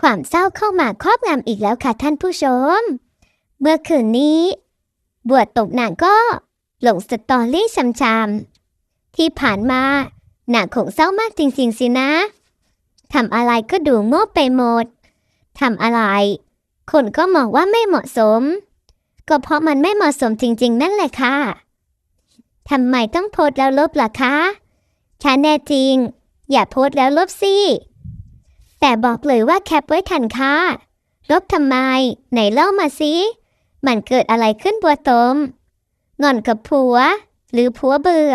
ความเศร้าเข้ามาครอบงำอีกแล้วค่ะท่านผู้ชม เมื่อคืนนี้ บวชตกหนักก็หลงสตอรี่ช้ำๆที่ผ่านมาหนักคงเศร้ามากจริงๆสินะทำอะไรก็ดูโง่ไปหมดทำอะไร คนก็มองว่าไม่เหมาะสม ก็เพราะมันไม่เหมาะสมจริง ๆ นั่นแหละค่ะทำไมต้องโพสแล้วลบล่ะคะถ้าแน่จริง อย่าโพสแล้วลบสิ แต่บอกเลยว่าแคปไว้ทันค่ะลบทำไม ไหนเล่ามาสิมันเกิดอะไรขึ้นบัวตมงอนกับผัว หรือผัวเบื่อ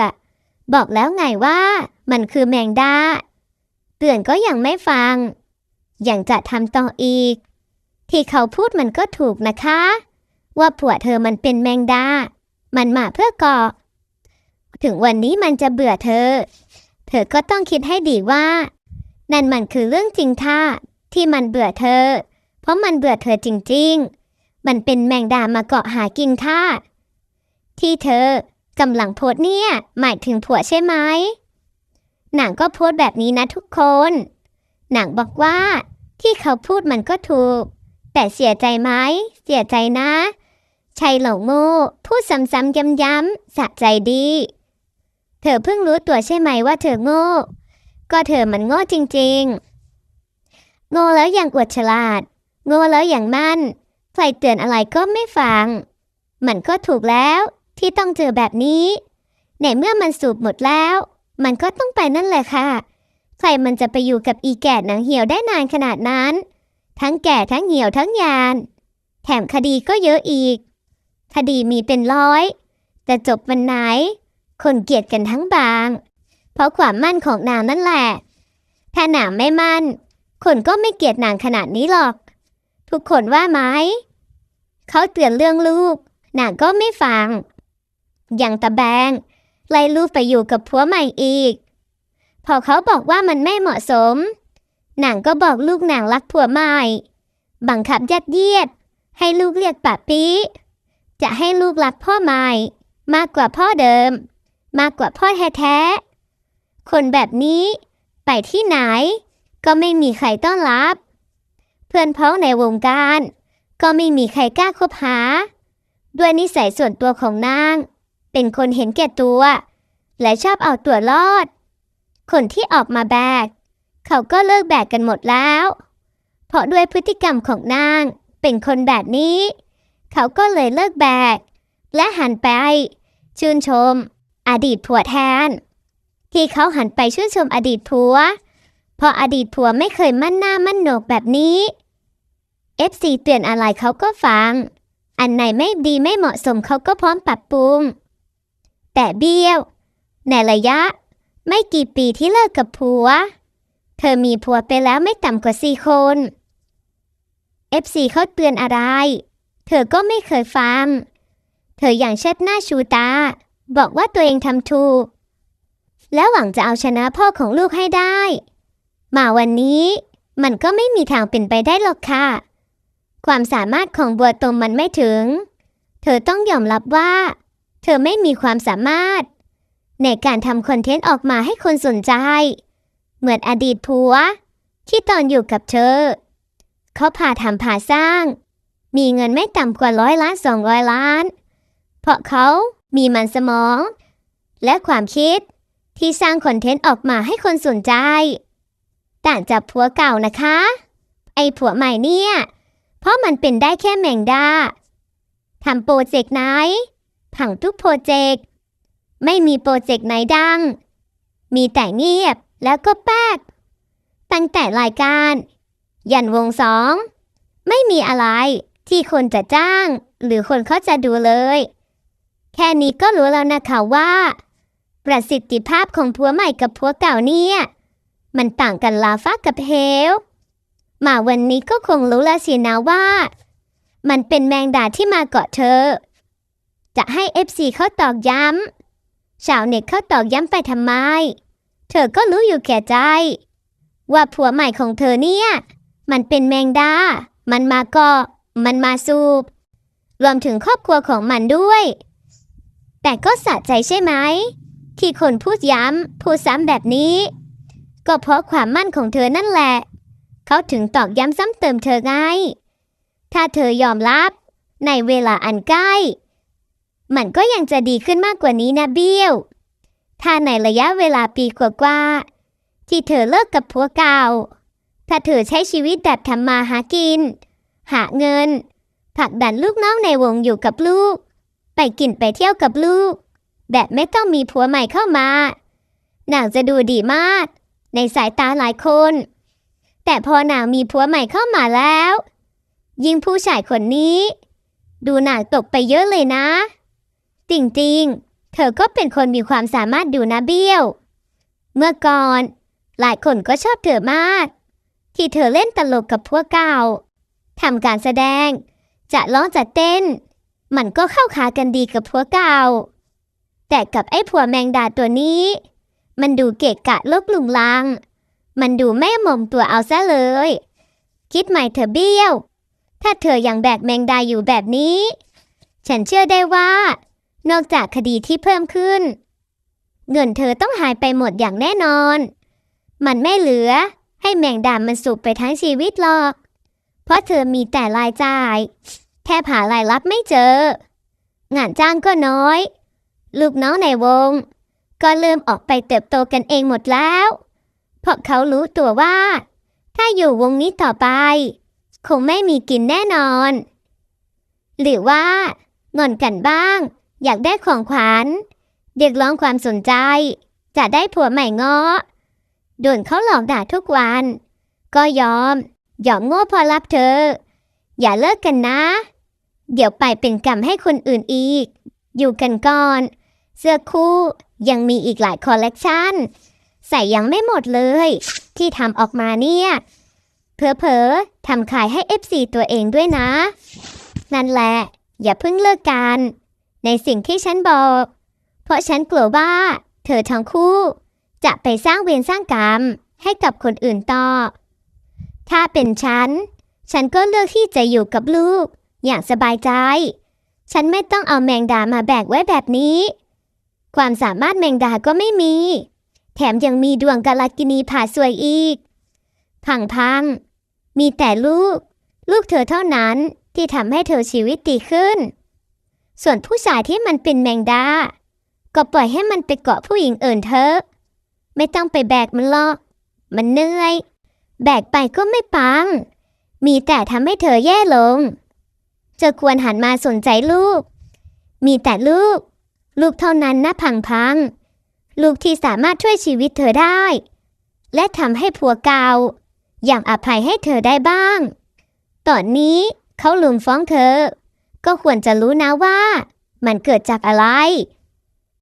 บอกแล้วไงว่า มันคือแมงดาเตือนก็ยังไม่ฟัง ยังจะทำต่ออีก ที่เขาพูดมันก็ถูกนะคะ ว่าผัวเธอมันเป็นแมงดา มันมาเพื่อเกาะถึงวันนี้มันจะเบื่อเธอ เธอก็ต้องคิดให้ดีว่า นั่นมันคือเรื่องจริงท่าที่มันเบื่อเธอ เพราะมันเบื่อเธอจริงๆ มันเป็นแมงดามาเกาะหากินค่ะที่เธอกำลังโพสเนี่ย หมายถึงผัวใช่ไหมหนังก็โพสแบบนี้นะทุกคน หนังบอกว่าที่เขาพูดมันก็ถูก แต่เสียใจไหมเสียใจนะชัยเหลงโง่พูดซ้ำๆย้ำๆสะใจดี เธอเพิ่งรู้ตัวใช่ไหมว่าเธอโง่ ก็เธอมันโง่จริงๆ โง่แล้วอย่างอวดฉลาด โง่แล้วอย่างมั่น ใครเตือนอะไรก็ไม่ฟัง มันก็ถูกแล้วที่ต้องเจอแบบนี้ ในเมื่อมันสูบหมดแล้ว มันก็ต้องไปนั่นแหละค่ะ ใครมันจะไปอยู่กับอีแก่หนังเหี่ยวได้นานขนาดนั้น ทั้งแก่ทั้งเหี่ยวทั้งยาน แถมคดีก็เยอะอีก คดีมีเป็นร้อย แต่จบวันไหน คนเกลียดกันทั้งบาง เพราะความมั่นของนางนั่นแหละ ถ้านางไม่มั่น คนก็ไม่เกลียดนางขนาดนี้หรอก ทุกคนว่าไหม เขาเตือนเรื่องลูก นางก็ไม่ฟัง อย่างตะแบง ไล่ลูกไปอยู่กับผัวใหม่อีก พอเขาบอกว่ามันไม่เหมาะสม นางก็บอกลูกนางรักผัวใหม่ บังคับยัดเยียด ให้ลูกเรียกป่าปีจะให้ลูกรักพ่อใหม่ มากกว่าพ่อเดิม มากกว่าพ่อแท้ๆ คนแบบนี้ ไปที่ไหน ก็ไม่มีใครต้อนรับ เพื่อนพ้องในวงการ ก็ไม่มีใครกล้าคบหา ด้วยนิสัยส่วนตัวของนาง เป็นคนเห็นแก่ตัว และชอบเอาตัวรอด คนที่ออกมาแบก เขาก็เลิกแบกกันหมดแล้ว เพราะด้วยพฤติกรรมของนาง เป็นคนแบบนี้ เขาก็เลยเลิกแบก และหันไป ชื่นชม อดีตผัวแทน ที่เขาหันไปชื่นชมอดีตผัว เพราะอดีตผัวไม่เคยมั่นหน้ามั่นโหนกแบบนี้ FC เตือนอะไรเขาก็ฟัง อันไหนไม่ดีไม่เหมาะสมเขาก็พร้อมปรับปรุง แต่เบี้ยว ในระยะ ไม่กี่ปีที่เลิกกับผัว เธอมีผัวไปแล้วไม่ต่ำกว่าสี่คน FC เขาเตือนอะไร เธอก็ไม่เคยฟัง เธออย่างเช็ดหน้าชูตา บอกว่าตัวเองทำถูก แล้วหวังจะเอาชนะพ่อของลูกให้ได้ มาวันนี้มันก็ไม่มีทางเป็นไปได้หรอกค่ะ ความสามารถของบัวตมมันไม่ถึง เธอต้องยอมรับว่า เธอไม่มีความสามารถ ในการทำคอนเทนต์ออกมาให้คนสนใจ เหมือนอดีตผัว ที่ตอนอยู่กับเธอ เขาผ่าทำผาสร้าง มีเงินไม่ต่ำกว่าร้อยล้านสองร้อยล้าน เพราะเขามีมันสมอง และความคิด ที่สร้างคอนเทนต์ออกมาให้คนสนใจ ต่างจากผัวเก่านะคะ ไอ้ผัวใหม่เนี่ย เพราะมันเป็นได้แค่แมงดาทำโปรเจกต์ไหน ผังทุกโปรเจกต์ ไม่มีโปรเจกต์ไหนดัง มีแต่เงียบแล้วก็แป๊ก ตั้งแต่รายการ ยันวงสอง ไม่มีอะไรที่คนจะจ้าง หรือคนเขาจะดูเลย แค่นี้ก็รู้แล้วนะคะว่า ประสิทธิภาพของผัวใหม่กับผัวเก่าเนี่ย มันต่างกันลาฟ้ากับเฮลมาวันนี้ก็คงรู้แล้วสินะว่า มันเป็นแมงดาที่มาเกาะเธอ จะให้ FC เขาตอกย้ำชาวเน็ตเขาตอกย้ำไปทำไม เธอก็รู้อยู่แก่ใจ ว่าผัวใหม่ของเธอเนี่ย มันเป็นแมงดา มันมาเกาะ มันมาสูบ รวมถึงครอบครัวของมันด้วย แต่ก็สะใจใช่ไหม ที่คนพูดย้ำพูดซ้ำแบบนี้ ก็เพราะความมั่นของเธอนั่นแหละ เขาถึงตอกย้ำซ้ำเติมเธอไง ถ้าเธอยอมรับในเวลาอันใกล้ มันก็ยังจะดีขึ้นมากกว่านี้นะเบี้ยว ถ้าในระยะเวลาปีกว่าๆที่เธอเลิกกับผัวเก่า ถ้าเธอใช้ชีวิตแบบทำมาหากิน หาเงินผลักดันลูกน้องในวงอยู่กับลูก ไปกินไปเที่ยวกับลูก แบบไม่ต้องมีผัวใหม่เข้ามา นางจะดูดีมาก ในสายตาหลายคน แต่พอนางมีผัวใหม่เข้ามาแล้ว ยิ่งผู้ชายคนนี้ ดูนางตกไปเยอะเลยนะ จริงๆ เธอก็เป็นคนมีความสามารถดูนะเบี้ยว เมื่อก่อน หลายคนก็ชอบเธอมาก ที่เธอเล่นตลกกับพวกเก่าทำการแสดง จะร้องจะเต้น มันก็เข้าขากันดีกับพวกเก่า แต่กับไอ้ผัวแมงดาตัวนี้ มันดูเกะกะลบลุงลัง มันดูไม่หมมตัวเอาซะเลย คิดใหม่เธอเบี้ยว ถ้าเธอยังแบกแมงดาอยู่แบบนี้ ฉันเชื่อได้ว่า นอกจากคดีที่เพิ่มขึ้น เงินเธอต้องหายไปหมดอย่างแน่นอน มันไม่เหลือให้แมงดามันสุกไปทั้งชีวิตหรอก เพราะเธอมีแต่รายจ่าย แทบหารายรับไม่เจองานจ้างก็น้อย ลูกน้องในวง ก็เริ่มออกไปเติบโตกันเองหมดแล้วเพราะเขารู้ตัวว่า ถ้าอยู่วงนี้ต่อไป คงไม่มีกินแน่นอน หรือว่างอนกันบ้าง อยากได้ของขวัญเรียกร้องความสนใจ จะได้ผัวใหม่ง้อโดนเขาหลอกด่าทุกวัน ก็ยอม ยอมโง่พอรับเธอ อย่าเลิกกันนะ เดี๋ยวไปเป็นกรรมให้คนอื่นอีก อยู่กันก่อน เสื้อคู่ยังมีอีกหลายคอลเลกชันใส่ยังไม่หมดเลย ที่ทำออกมาเนี่ยเพอเพอๆทำขายให้ FC ตัวเองด้วยนะ นั่นแหละ อย่าเพิ่งเลิกกัน ในสิ่งที่ฉันบอก เพราะฉันกลัวว่า เธอทั้งคู่ จะไปสร้างเวรสร้างกรรมให้กับคนอื่นต่อ ถ้าเป็นฉัน ฉันก็เลือกที่จะอยู่กับลูก อย่างสบายใจ ฉันไม่ต้องเอาแมงดามาแบกไว้แบบนี้ ความสามารถแมงดาก็ไม่มี แถมยังมีดวงกาลกินีผ่าสวยอีก พังพัง มีแต่ลูก ลูกเธอเท่านั้นที่ทำให้เธอชีวิตดีขึ้น ส่วนผู้ชายที่มันเป็นแมงดา ก็ปล่อยให้มันไปเกาะผู้หญิงอื่นเถอะไม่ต้องไปแบกมันหรอก มันเหนื่อย แบกไปก็ไม่ปัง มีแต่ทำให้เธอแย่ลงเธอควรหันมาสนใจลูก มีแต่ลูก ลูกเท่านั้นนะพังพัง ลูกที่สามารถช่วยชีวิตเธอได้ และทำให้ผัวเก่าอย่างอภัยให้เธอได้บ้าง ตอนนี้เขาลุมฟ้องเธอ ก็ควรจะรู้นะว่า มันเกิดจากอะไร